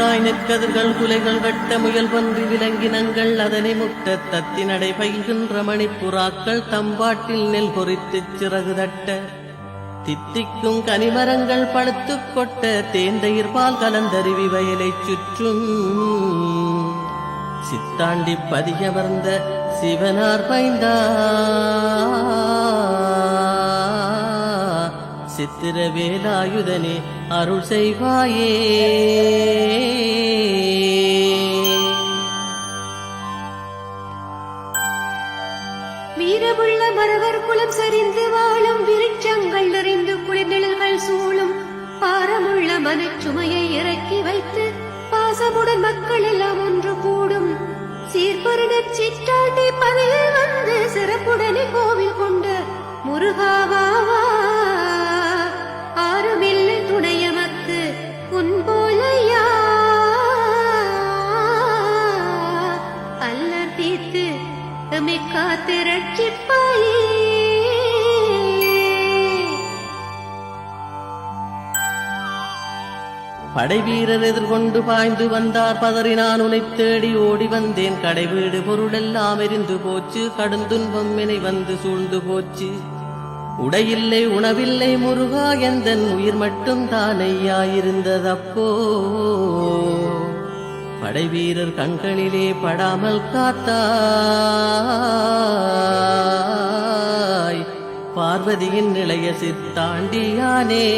முத்தாய் நெற்கதிர்கள் குலைகள் வெட்ட முயல் பன்றி விலங்கினங்கள் அதனை முட்ட தத்தி நடை பயில்கின்ற மணிப்புறாக்கள் தம்பாட்டில் நெல் பொறித்துச் சிறகு தட்ட. தித்திக்கும் கனிமரங்கள் பழுத்துக் கொட்ட தேந்தயிர் பால் கலந்தருவி வயலைச் சுற்றும். சித்தாண்டி பதியமர்ந்த சிவனார் பைந்தா. சித்திர வேலாயுதனே அருள் செய்வாயே. மனச்சுமையை இறக்கி வைத்து பாசமுடன் மக்கள் எல்லாம் ஒன்று கூடும். சீர்பருடற் சிற்றாட்டி பதியில் வந்து சிறப்புடனே கோவில் கொண்ட முருகாவாவா ஆறுமில்லை துணையமத்து உன் போலையா அல்லர் தீர்த்து எம்மை காத்து ரட்சிப்ப படை வீரர் எதிர்கொண்டு பாய்ந்து வந்தார். பதறினான் உனைத் தேடி ஓடி வந்தேன். கடை வீடு பொருளெல்லாம் எரிந்து போச்சு. கடுந்துன்பம் என்னை வந்து சூழ்ந்து போச்சு. உடையில்லை உணவில்லை முருகா எந்தன் உயிர் மட்டும் தானையாயிருந்ததப்போ படை வீரர் கண்களிலே படாமல் காத்தாய். பார்வதியின் நிலைய சித்தாண்டியானே.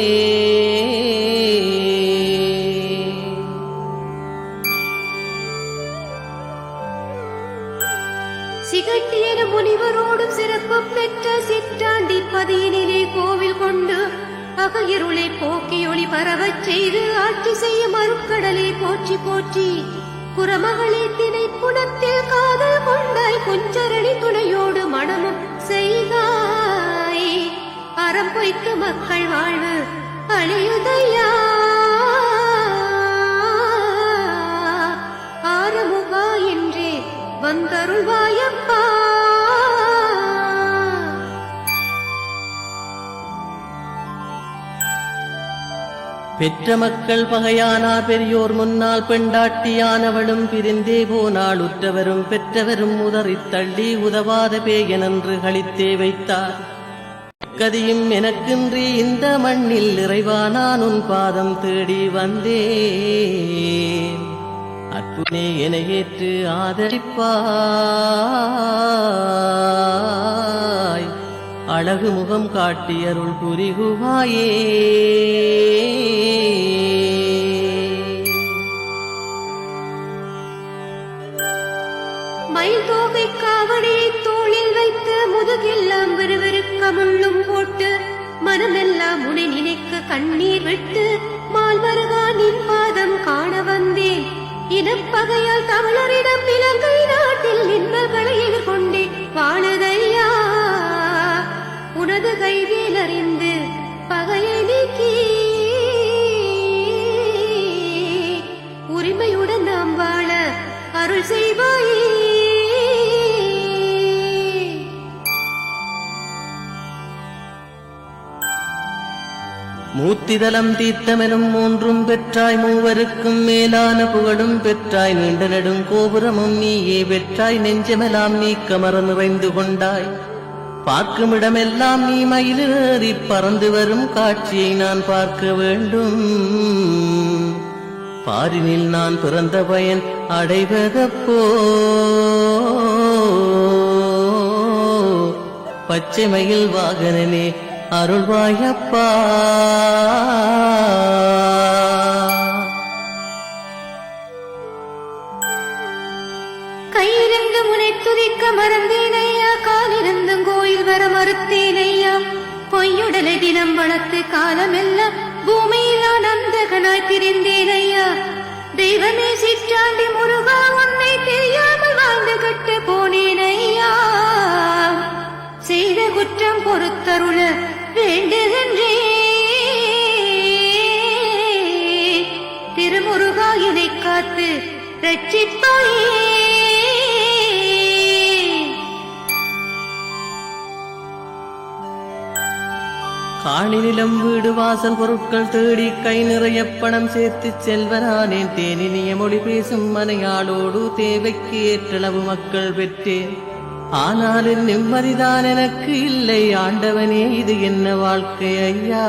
சிகட்டியன முனிவரோடும் சிறப்பு பெற்ற சிற்றாண்டி பதியினிலே கோவில் கொண்டு அகையருளை போக்கி ஒளி பரவச் செய்து ஆட்சி செய்ய மறுக்கடலை போற்றி போற்றி குரமகளே திணை புணத்தில் காதல் கொண்டாய் குஞ்சரணி துணையோடு மனமும் செய்காய் அறம் பொய்த்து மக்கள் வாழ்வு அழியுதையா? வந்தருள்வாயப்பா பெற்ற மக்கள் பகையானார் பெரியோர் முன்னால் பெண்டாட்டியானவளும் பிரிந்தே போனால் உற்றவரும் பெற்றவரும் உதறித் தள்ளி உதவாத பேயனன்று கழித்தே வைத்தார். கதியும் எனக்கின்றி இந்த மண்ணில் இறைவா நான் உன் பாதம் தேடி வந்தேன். அற்புனே என ஏற்று ஆதரிப்பாய். அழகு முகம் காட்டி அருள் புரிகுவாயே. மயில் தோகை காவடியை தோளில் வைத்து முதுகெல்லாம் விறுவிறுக்க முள்ளும் போட்டு மனமெல்லாம் உனை நினைக்க கண்ணீர் விட்டு மால்வருகா நின் பாதம் காண வந்தேன். இடப்பகையால் தமிழரிடம் இலங்கை நாட்டில் இன்னல்களை எதிர்கொண்டே வாழுதையா? உனது கைவேல் அறிந்து பகையை நீக்கி உரிமையுடன் நாம் வாழ அருள் செய்வாயே? மூத்திதலம் தீர்த்தமெனும் மூன்றும் பெற்றாய் மூவருக்கும் மேலான புகழும் பெற்றாய் நீண்ட நெடும் கோபுரமும் நீயே பெற்றாய் நெஞ்சமெல்லாம் நீ கமர நிறைந்து கொண்டாய். பார்க்குமிடமெல்லாம் நீ மயிலேறி பறந்து வரும் காட்சியை நான் பார்க்க வேண்டும். பாரினில் நான் பிறந்த பயன் அடைவதப்போ. பச்சை மயில் வாகனனே அருள்வாயப்பா. கையிலிருந்து முனை துதிக்க மறந்தேனையா காலிருந்தும் கோயில் வர மறுத்தேனையா. பொய்யுடலை தினம் வளர்த்து காலமெல்லாம் பூமியில் ஆனந்தகனாய் திரிந்தேனையா. தெய்வமே சிற்றாண்டி முருகா உன்னை தெரியாமல் வாழ்ந்து கட்ட போனேனையா. செய்த குற்றம் பொறுத்தருள வேண்டுகின்றே திருமுருகா இதை காத்து ரட்சிப்பாயே. காணி வீடு வாசல் பொருட்கள் தேடி கை நிறைய பணம் சேர்த்து செல்வரானேன் தேனினிய மொழி பேசும் மனையாளோடு தேவைக்கு ஏற்றளவு மக்கள் பெற்றேன். ஆனாலும் நிம்மதிதான் எனக்கு இல்லை. ஆண்டவனே இது என்ன வாழ்க்கை ஐயா?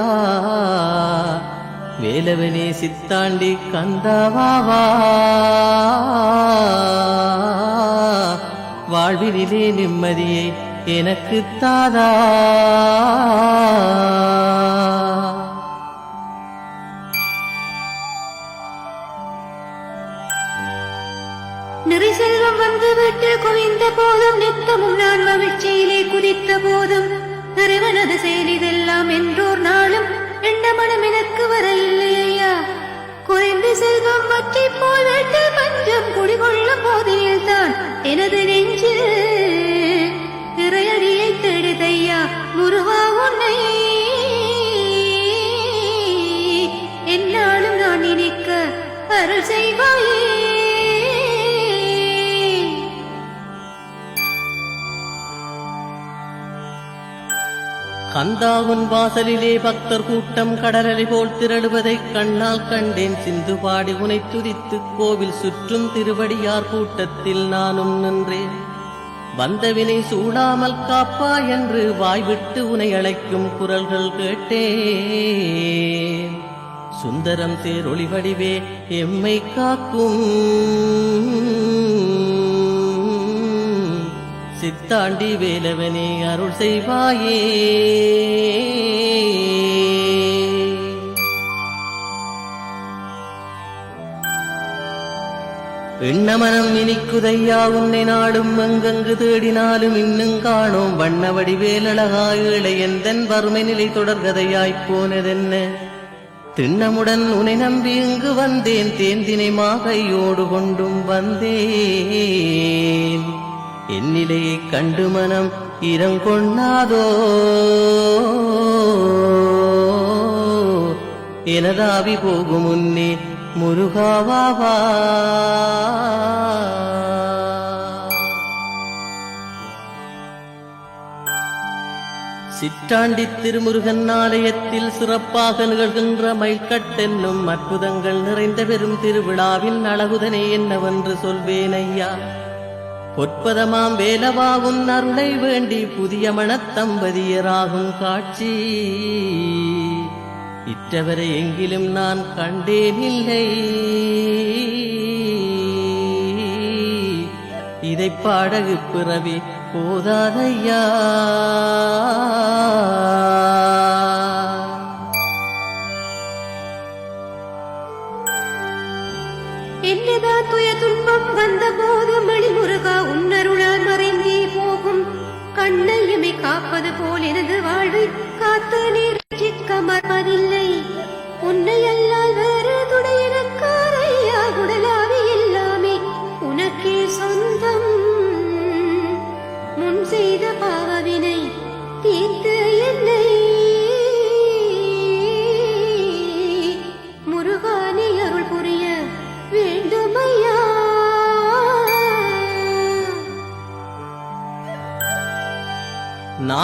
வேலவனே சித்தாண்டி கந்தாவாவா வாழ்வினிலே நிம்மதியை எனக்கு தாதா. நிறை செல்வம் வந்துவிட்டு குவிந்த போதும் நித்தமும் நான் மகிழ்ச்சியிலே குதித்த போதும். இறைவனது செயலிதெல்லாம் என்றோர் நாளும் எண்ண மனம் எனக்கு வர இல்லை ஐயா. குறைந்த செல்வம் வற்றி போல் வேண்டு பஞ்சம் குடிகொள்ளும் போதில் தான் எனது நெஞ்சு. இறையடியை தேடுதையா முருவா உன்னை. என்னாலும் நான் நினைக்க அருள் செய்வாயே. அந்தாவுன் வாசலிலே பக்தர் கூட்டம் கடலலை போல் திரளுவதைக் கண்ணால் கண்டேன். சிந்து பாடி உனை துதித்து கோவில் சுற்றும் திருவடியார் கூட்டத்தில் நானும் நின்றேன். வந்தவினை சூடாமல் காப்பா என்று வாய்விட்டு உனை அழைக்கும் குரல்கள் கேட்டேன். சுந்தரம் சேரொளி வடிவே எம்மை காக்கும் சித்தாண்டி வேலவனே அருள் செய்வாயே. எண்ணமனம் இனிக்குதையா உன்னை நாடும் எங்கெங்கு தேடினாலும் இன்னும் காணோம். வண்ணவடி வேலழகாயிழை எந்தன் வறுமை நிலை தொடர்கதையாய்ப் போனதென்ன? திண்ணமுடன் உனை நம்பி இங்கு வந்தேன் தேந்தினை மாகையோடு கொண்டும் வந்தேன். என்னிலையை கண்டு மனம் இரங்கொண்ணாதோ எனதாவி போகும் முன்னே முருகாவாவா சிற்றாண்டி திருமுருகன் ஆலயத்தில் சிறப்பாக நிகழ்கின்ற மயில்கட்டென்னும் அற்புதங்கள் நிறைந்த பெரும் திருவிழாவின் அழகுதனே என்னவென்று சொல்வேன் ஐயா. பொற்பதமாம் வேலவாகும் அருளை வேண்டி புதிய மனத்தம்பதியராகும் காட்சி. இற்றவரை எங்கிலும் நான் கண்டேனில்லை இதை பாடகு பிறவி போதாதையா. துன்பம் வந்த போது மணிமுருகா உன்னருளால் மறைந்தே போகும். கண்ணையுமே காப்பது போல் எனது வாழ்வை காத்து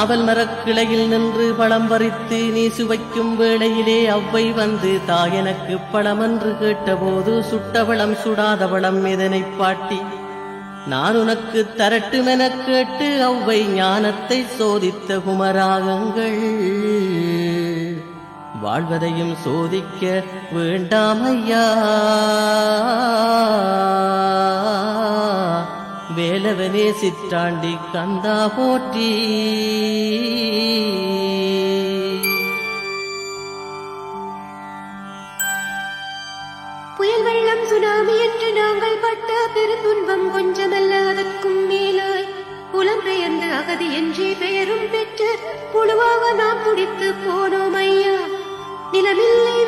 நாவல் மரக்கிளையில் நின்று பழம் பறித்து நீ சுவைக்கும் வேளையிலே அவ்வை வந்து தாயெனக்கு பழம் என்று கேட்டபோது சுட்டவளம் சுடாதவளம் இதனை பாட்டி? நான் உனக்கு தரட்டுமெனக் கேட்டு அவ்வை ஞானத்தை சோதித்த குமராகங்கள். வாழ்வதையும் சோதிக்க வேண்டாமையா வேலவனே சிற்றாண்டி கந்தா போற்றி. புயல் வெள்ளம் சுனாமி என்று நாங்கள் பட்ட பெருந்துன்பம் கொஞ்சமல்ல அதற்கும் மேலாய். புலம்பெயர்ந்து அகதி என்றே பெயரும் பெற்று புழுவாக நாம் துடித்து போனோம் ஐயா. நிலமில்லை